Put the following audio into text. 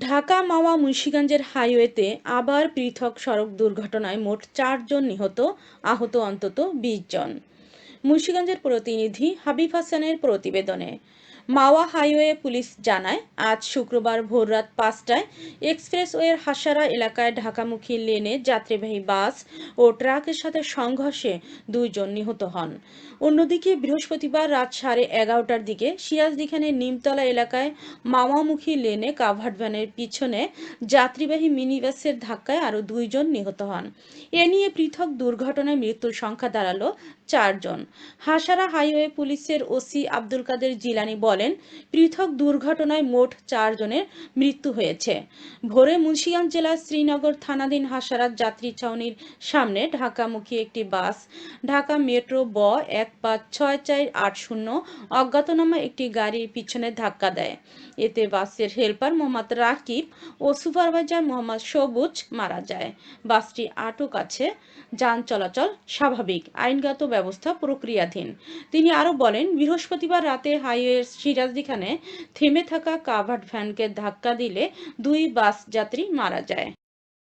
ঢাকা মাওয়া মুন্সিগঞ্জের হাইওয়েতে আবার পৃথক সড়ক দুর্ঘটনায় মোট চারজন নিহত, আহত অন্তত বিশ জন। মুন্সিগঞ্জের প্রতিনিধি হাবিব হাসানের প্রতিবেদনে। মাওয়া হাইওয়ে পুলিশ জানায়, আজ শুক্রবার ভোররাত পাঁচটায় এক্সপ্রেসওয়ের হাসারা এলাকায় ঢাকামুখী লেনে যাত্রীবাহী বাস ও ট্রাকের সাথে সংঘর্ষে দুইজন নিহত হন। অন্যদিকে বৃহস্পতিবার রাত সাড়ে এগারোটার দিকে সিরাজদিখানের নিমতলা এলাকায় মাওয়ামুখী লেনে কাভার্ড ভ্যানের পিছনে যাত্রীবাহী মিনি বাসের ধাক্কায় আরও দুইজন নিহত হন। এ নিয়ে পৃথক দুর্ঘটনায় মৃত্যুর সংখ্যা দাঁড়াল চারজন। হাসারা হাইওয়ে পুলিশের ওসি আব্দুল কাদের জিলানি বলেন, পৃথক দুর্ঘটনায় মোট চারজনের মৃত্যু হয়েছে। ভোরে মুন্সিগঞ্জ জেলার শ্রীনগর থানাধীন হাসারা যাত্রী ছাউনির সামনে ঢাকামুখী একটি বাস, ঢাকা মেট্রো ব এক পাঁচ ছয় চার আট শূন্য অজ্ঞাতনামা একটি গাড়ির পিছনে ধাক্কা দেয়। এতে বাসের হেলপার মোহাম্মদ রাকিব ও সুপারভাইজার মোহাম্মদ সবুজ মারা যায়। বাসটি আটক আছে, যান চলাচল স্বাভাবিক, আইনগত ব্যবস্থা প্রক্রিয়াধীন তিনি আরও বলেন, বৃহস্পতিবার রাতে হাইওয়ের সিরাজদিখানে থেমে থাকা কাভার্ড ভ্যানকে ধাক্কা দিলে দুই বাস যাত্রী মারা যায়।